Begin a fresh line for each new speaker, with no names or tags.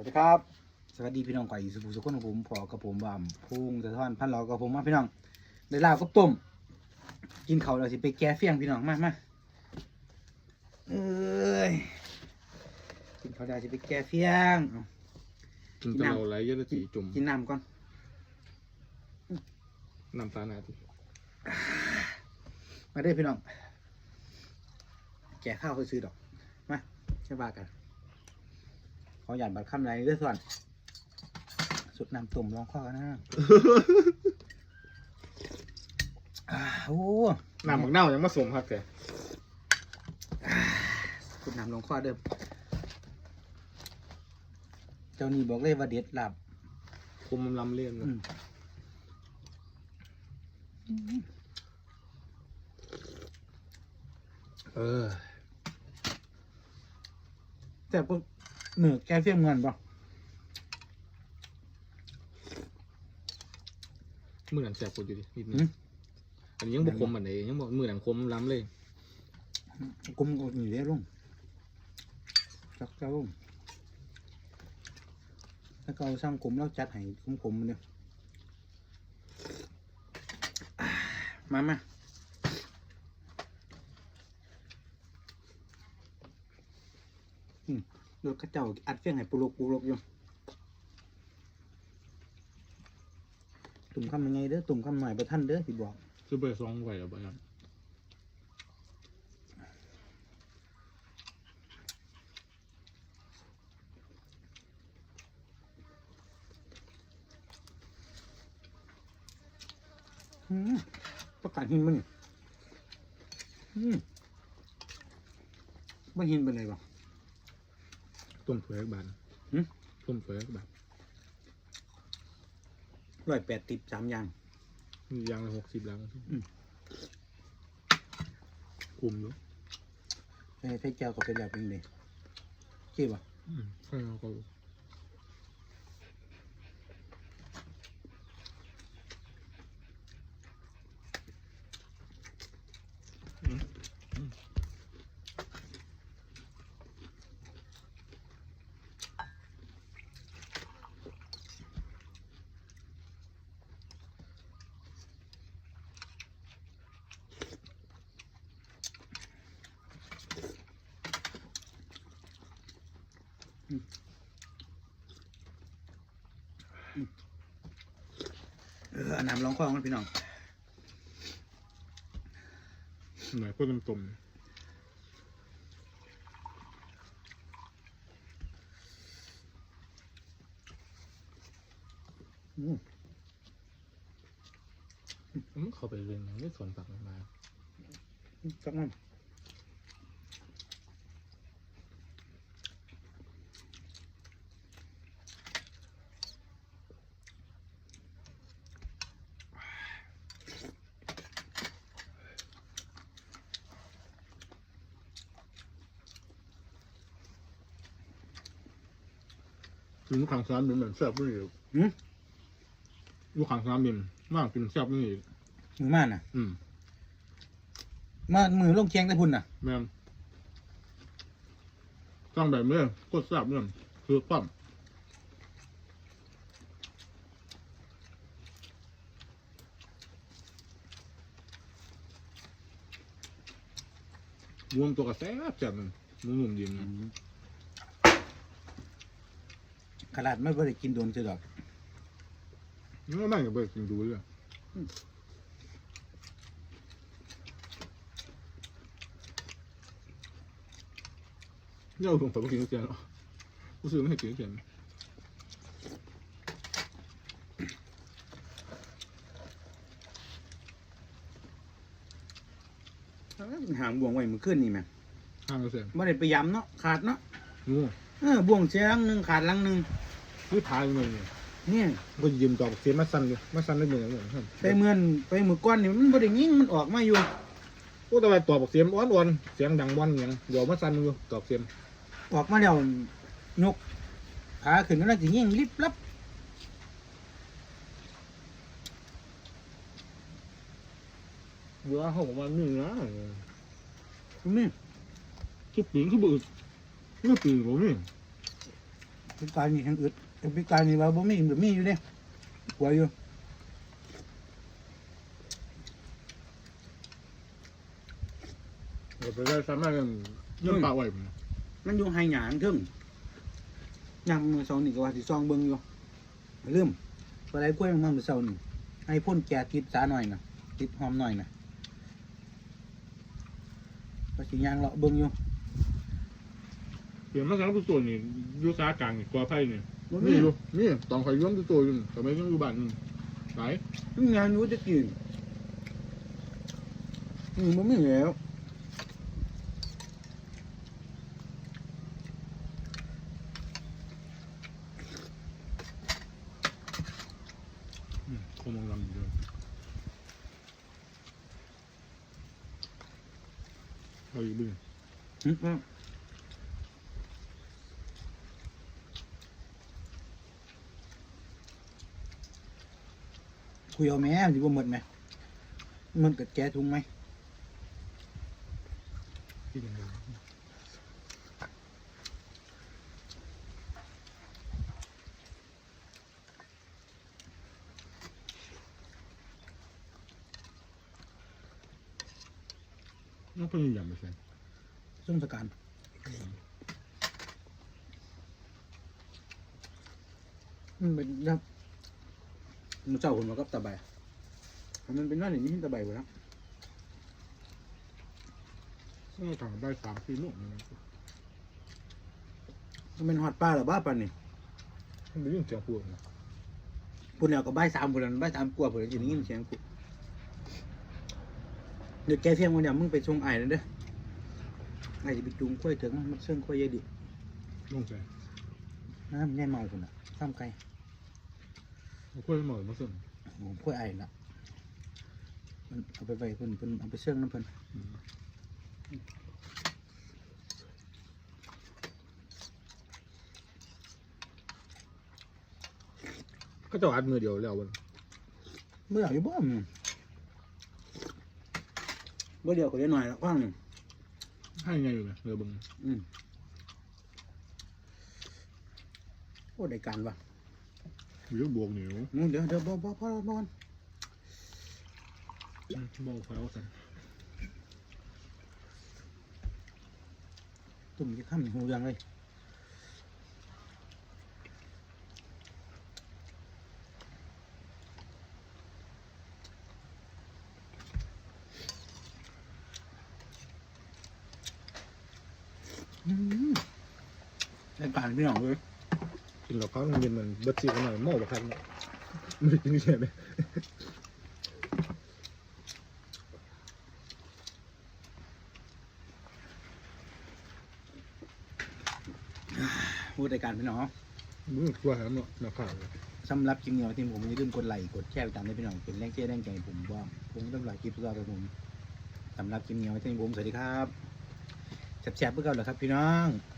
วัสดีครับ สวัสดีพี่น้องก่อยสุภูสุขคนของผมพอกับผมบามพุงจะทอนพันหลอกับผมมาพี่น้องได้ลาวกับต้ม กินเขาวเราสิไปแก้เฟียงพี่น้องมามาเอ้ยกินเขาวเราสิไปแก้เฟียงเอา
ถึงจะเราไหลเยอะสีจุ่ม
กินน้ำก่อน
น้ำตาหนาที
มาได้อพี่น้องแก่ข้าวไปซื้อดอกมาใช่บากันข อหยาดบัตรคำไรเด้อส่วน สุดน้ำตุ่มลองข้อกันนะอ่าโอ้
น้ำหมักเน่ายังมาสมครับแก
สุดน้ำลงข้อเดิม เจ้านี่บอกเลยว่าเด็ดหลับ
คมมันลำเลียน
อืมเออ แต่พวกเหนือแกเฟียมเงินปะ
มือหนังแสบปวดอยู่ดินิดนึ
หื
ง
ม
อันนี้ยังบกคมอันไหนยังบอกมือหนังคมล้ำเลย
กุมก็อยู่ได้ลุงจักเจ้าลุงถ้าเกาสร้างกลมแล้วจัดให้กลมกลมๆเนี่ยอ่ามามาอืม รถเข้าเจ้าอัดเฟี้ยงให้ปุลกปุลกอยู่ตุ่มคำยังไงเด้อตุ่มคำหน่อยประท่านเด้อที่บอก
คือเบอร์สองไหวหรือเปล่าครับ
อืมประกาศหินมันนี่อืมไม่หินไปเลยบ่
ต้มเผือกบาน
หืม
ต้มเผือกบาน
ร้อยแปดติบสามอย่าง
มียางละหกสิบลัง
อืม
คุมอยู่
ไอ้ไส้เจ้าก็เป็นแบบนี้เลยคิดบ่
อืมข้างนอกก็
เออเอาน้ำลองคล้องกันพี่น้อง
หน่อยพวกต้ม
อืม
ๆอืมเข้าไปเรียนไม่สวนผักมา
สักมัน
กินขังสามบินเหมือนแซ่บไม่เหลว
หืม
ลูกขังสามบินมากกินแซ่บไม่เหลว
มือม่านน่ะ
อืม
มามือลงเคียงแต่พุ่นน่ะ
แม่นตั้งแบบเนี้ยโคตรแซ่บเนี่ยคือปั้มรวมตัวกับแซ่บจัดมันนุ่มๆดีมัน
ขนาดไม่ได้กินโดนสิดอก
เนื้อไม่กับเบิกกินดูเลยเย้าผมไปกินเสียเนาะรู้สึกไม่ให้กินเสีย
เอ้ยหางบ่วงไว้มือขึ้นนี่แม่
ห้างเสีย
ไม่ได้ไปย้ำเนาะขาดเนาะ
งู
เออบ่วงเสียลังหนึ่งขาดลังหนึ่ง
คือทายมันเนี่ย
เนี่ย
ก็ยืมดอกเสียมาสั่นเลยมาสั่นได้เหมือนกัน
ไปเมือนไปมือก้อนนี่มันบ่ได้ยิงมันออกมาอยู่
โอ้แต่ว่าตัวบอกเสียมอ้อนๆเสียงดังวันอย่างเดี๋ยวมาสั่นอยู่ดอกเสียม
ออกมาแล้วยกขาขึ้นก็น่าจะยิงลิบลับ
เวลาเขาบอกว่านี่นะ
นี่
ทุกปีคือบึกนี่ปีผมนี่
พิการนี่ทั้งอึด แต่พิการนี่ว่าบ่มีบ่มีอยู่เด้กลัวอยู่
เราไปได้สามารถกันเรื่องปากไว้ผม
มันอยู่ให้หยางเทึ่งยามมื้อเช้านี่ก็ว่าสิซองเบิ่งอยู่ลืมปลาไหลกล้วยมันมื้อเช้านี่ให้พ่นแก่ติดสาหน่อยน่ะติดหอมหน่อยน่ะก็สิย่างเลาะเบิ่งอยู่
เปลี่ยนมาสังตัวตัวนี่อยุสากลางนี่กว่าไพ่นี่
บ่
นี่
มี
อยู่นี่ตอนคอยย่อมตัวตัวอยู่นี่แต่ไม่ย่อมอยู่บ้านนี่ไหน
มันงานอยู่จะกินอืมบ่มีแล้ว
อืมคงมองลำอยู่เดิมเอาอยู่บึ้ง
หึว่า คุยเอาแม่สิบ่หมดไหมมันเกิดแก่ทุงไหม
ที่ยังไงน้องเป็นยังไม่ใช่
ช่วงสการมันเป็นครับ มันเจ้าคนมากับตะไบมันเป็นว่าอย่างนี้ตะไบหมดแล้ว
ต้องทำได้สามสี่ลูกนี่นะ
มันเป็นฮอตป้าหรือบ้าปันนี่
มันเป็นเรื่องเสียงพูดนะ
พูดแล้วก็ใบายสามพูดแล้วใบายสามกลัวพูดแล้วจะได้ยินเสียงกูเดี๋ยวแกเที่ยงวันเดียวมึงไปชงไอ้นั่นเด้อไอ้จะไปจูงกล้วยถึงมันเชื่องกล้วยเยอะดิ
ลงใจ
น้ำแน่เมาคนน่ะข้ามไกล
เอา กล้วยหมอมาส่ง
ผมกล้วยไอ้น่ะมันเอาไปไว้เพิ่นเพิ่นเอาไปเชื่องน้ำเพิ่น
ก็จะอัดมือเดียวแล้ววัน
เมื่ออยู่บ้านเมื่อเดียวก็จะหน่อยละว่างหนึ่ง
ให้ไงอยู่เนี่ยเรือบึง
อืมโอ้ได้การว่ะ
หรือบวกเหนียว
มึงเดี๋ยวเดี๋ยวบ่บ่พ่อบ่อน
มองไฟว่าสัน
ตุ่มจะข้ามหูยังเลยอืมได้การพี่น้องเลย
กินเหล้าพักเย็นมันเบิดซีกันหน่อยหม้อบักคันเนาะไม่ได้กินใช่ไหม
พูดรายการพี่น้อง
มึงกลัวครับเนาะนักข่าวเลย
สำหรับคลิปนี้ที่ผมอย่าลืมกดไลค์กดแชร์ไปตามด้วยพี่น้องเป็นแรงเชียร์แรงใจให้ผมว่าผมต้องหลายคลิปต่อไปผมสำหรับคลิปนี้ที่ผมสวัสดีครับแซ่บๆเพื่อเก่าเหรอครับพี่น้อง
ค